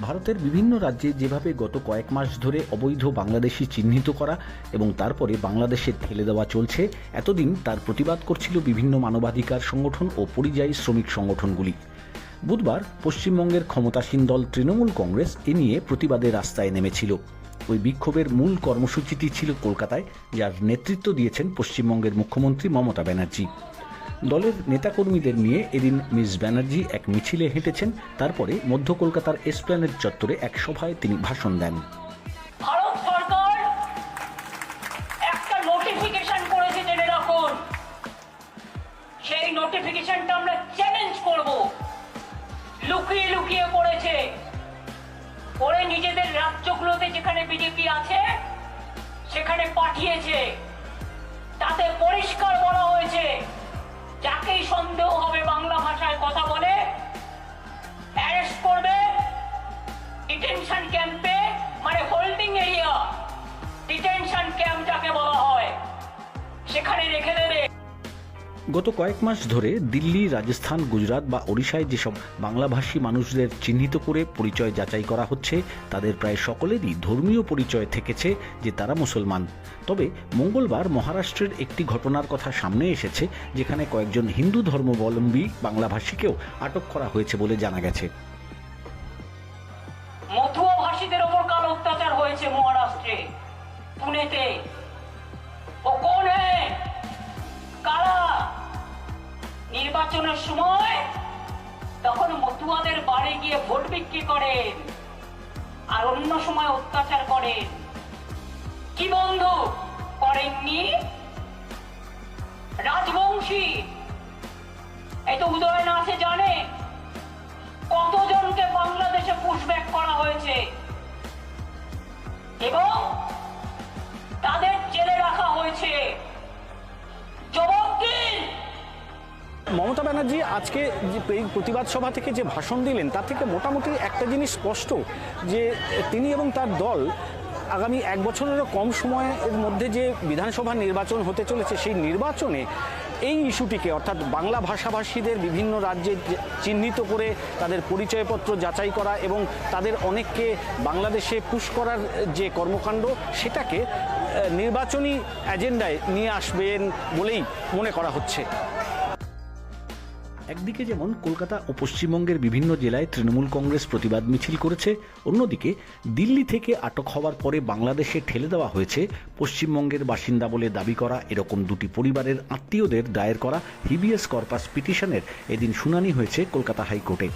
ভারতের বিভিন্ন রাজ্যে যেভাবে গত কয়েক মাস ধরে অবৈধ বাংলাদেশি চিহ্নিত করা এবং তারপরে বাংলাদেশে ঠেলে দেওয়া চলছে, এতদিন তার প্রতিবাদ করছিল বিভিন্ন মানবাধিকার সংগঠন ও পরিযায়ী শ্রমিক সংগঠনগুলি। বুধবার পশ্চিমবঙ্গের ক্ষমতাসীন দল তৃণমূল কংগ্রেস এ নিয়ে প্রতিবাদের রাস্তায় নেমেছিল। ওই বিক্ষোভের মূল কর্মসূচিটি ছিল কলকাতায়, যার নেতৃত্ব দিয়েছেন পশ্চিমবঙ্গের মুখ্যমন্ত্রী মমতা ব্যানার্জি। দলের নেতাকর্মীদের নিয়ে এদিন মিস ব্যানার্জি এক মিছিলে হেঁটেছেন। তারপরে মধ্য কলকাতার এসপ্ল্যানেড চত্বরে এক সভায় তিনি ভাষণ দেন। ভারত সরকার একটা নোটিফিকেশন করেছে জেনে রাখুন। সেই নোটিফিকেশনটা আমরা চ্যালেঞ্জ করব। লুকিয়ে লুকিয়ে করেছে করে নিজেদের রাজ্যগুলোতে যেখানে বিজেপি আছে, সেখানে পাঠিয়েছে। তাতে যাকেই সন্দেহ হবে বাংলা ভাষায় কথা বলে অ্যারেস্ট করবে ডিটেনশন ক্যাম্পে মানে হোল্ডিং এরিয়া ডিটেনশন ক্যাম্প যাকে বলা হয়, সেখানে রেখে গত কয়েক মাস ধরে দিল্লি, রাজস্থান, গুজরাট বা ওড়িশায় যেসব বাংলাভাষী মানুষদের চিহ্নিত করে পরিচয় যাচাই করা হচ্ছে, তাদের প্রায় সকলেরই ধর্মীয় পরিচয় থেকেছে যে তারা মুসলমান। তবে মঙ্গলবার মহারাষ্ট্রের একটি ঘটনার কথা সামনে এসেছে, যেখানে কয়েকজন হিন্দু ধর্মাবলম্বী বাংলাভাষীকেও আটক করা হয়েছে বলে জানা গেছে। মথুয়া ভাষীদের ওপর কাল অত্যাচার হয়েছে মহারাষ্ট্রে। পুনেতে নির্বাচনের সময় তখন মতুয়াদের বাড়ি গিয়ে ভোট বিক্রি করেন আর অন্য সময় অত্যাচার করেন। মমতা ব্যানার্জি আজকে যে প্রতিবাদ সভা থেকে যে ভাষণ দিলেন, তার থেকে মোটামুটি একটা জিনিস স্পষ্ট যে তিনি এবং তার দল আগামী এক বছরেরও কম সময়ের মধ্যে যে বিধানসভা নির্বাচন হতে চলেছে, সেই নির্বাচনে এই ইস্যুটিকে, অর্থাৎ বাংলা ভাষাভাষীদের বিভিন্ন রাজ্যে চিহ্নিত করে তাদের পরিচয়পত্র যাচাই করা এবং তাদের অনেককে বাংলাদেশে পুশ করার যে কর্মকাণ্ড, সেটাকে নির্বাচনী এজেন্ডায় নিয়ে আসবেন বলেই মনে করা হচ্ছে। একদিকে যেমন কলকাতা ও পশ্চিমবঙ্গের বিভিন্ন জেলায় তৃণমূল কংগ্রেস প্রতিবাদ মিছিল করেছে, অন্যদিকে দিল্লি থেকে আটক হওয়ার পরে বাংলাদেশে ঠেলে দেওয়া হয়েছে, পশ্চিমবঙ্গের বাসিন্দা বলে দাবি করা, এরকম দুটি পরিবারের আত্মীয়দের দায়ের করা, হিবিএস কর্পাস পিটিশনের এদিন শুনানি হয়েছে কলকাতা হাইকোর্টে।